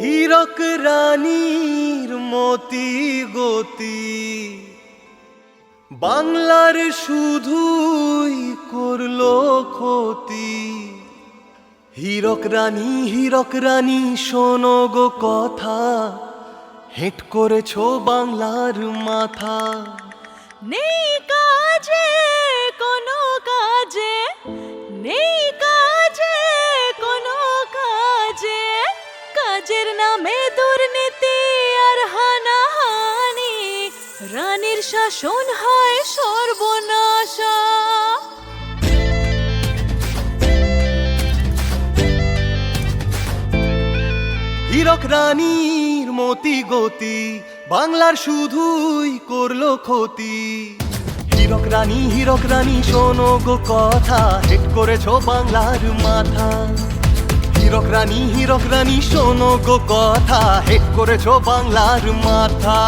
হীরক রানীর মতি গতি। বাংলার শুধুই করল ক্ষতি। হীরক রানী হীরক রানী, শোনো কথা। হেট করেছ বাংলার মাথা। নেই কাজে কোনো রানীর শাসন হয় সর্বনাশা। হীরক রানীর মতি গতি, বাংলার শুধুই করল ক্ষতি। হীরক রানী হীরক রানী, শোনো গো কথা, হেট করেছ বাংলার মাথা। হীরক রানী হীরক রানী, শোনো গো কথা, হেট করেছ বাংলার মাথা।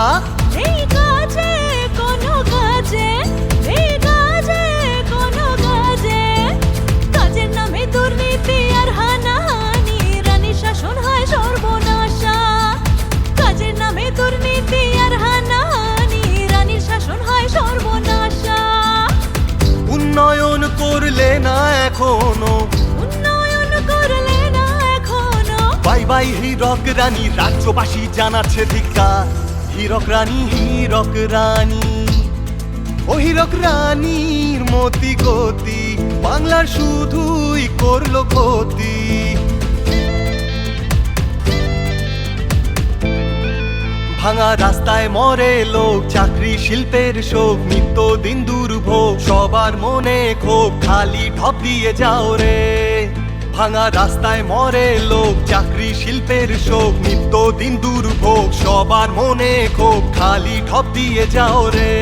বাই বাই হীরক রানী, রাজ্যবাসী জানাচ্ছে ধিক্কার। হীরক রানী হীরক রানী, ও হীরক রানীর মতি গতি, বাংলার শুধুই করল ক্ষতি। ভাঙা রাস্তায় মরে লোক, চাকরি শিল্পের শোক, নিত্য দিন দুর্ভোগ, সবার মনে ক্ষোভ, খালি ঢপ দিয়ে যাও রে। ভাঙা রাস্তায় মরে লোক, চাকরি শিল্পের শোক, নিত্য দিন দুর্ভোগ, সবার মনে ক্ষোভ, খালি ঢপ দিয়ে যাও রে।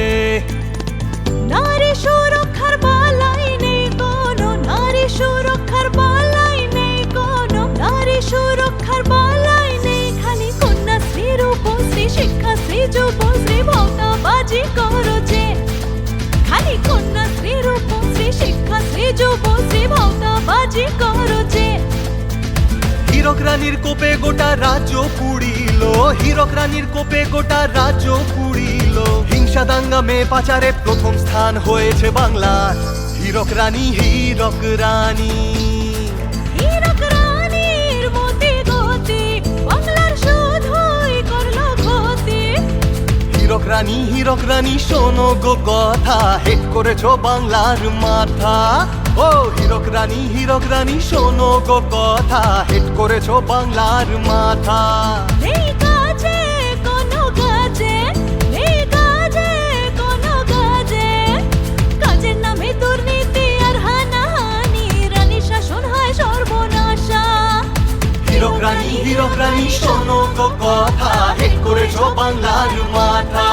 নারী সুরক্ষার বালাই নেই কোনো, নারী সুরক্ষার বালাই নেই কোনো, নারী সুরক্ষার বালাই নেই খালি কন্যাশ্রী, রূপশ্রী, শিক্ষাশ্রী, যুবশ্রী খালি রূপশ্রী যুবশ্রী হীরক রানীর কোপে গোটা রাজ্য পুড়িল। হীরক রানীর কোপে গোটা রাজ্য পুড়িল। হিংসা দাঙ্গা মে পাচারে প্রথম স্থান হয়েছে বাংলার। হীরক রানী হীরক রানী। হীরক রানী হীরক রানী শোনো গো কথা। হেট করেছ বাংলার মাথা। ও হীরক রানী হীরক রানী শোনো গো কথা। হেট করেছ বাংলার মাথা। রানী শাসন হয় সর্বনাশা। হীরক রানী হীরক শোনো গো কথা। হেট করেছ বাংলার মাথা।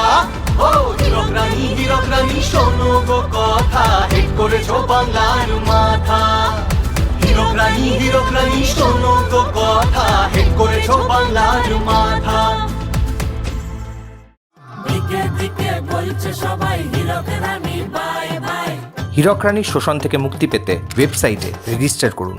ও হীরক রানী হীরক রানী শোনো গো কথা। করেছ বাংলার মাথা। হিরো রানী হিরো রানী শোনো তো কথা। হেট করেছ বাংলার মাথা। দিকে দিকে বলছে সবাই হীরক রানী বাই বাই। হিরক রানীর শোষণ থেকে মুক্তি পেতে ওয়েবসাইটে রেজিস্টার করুন।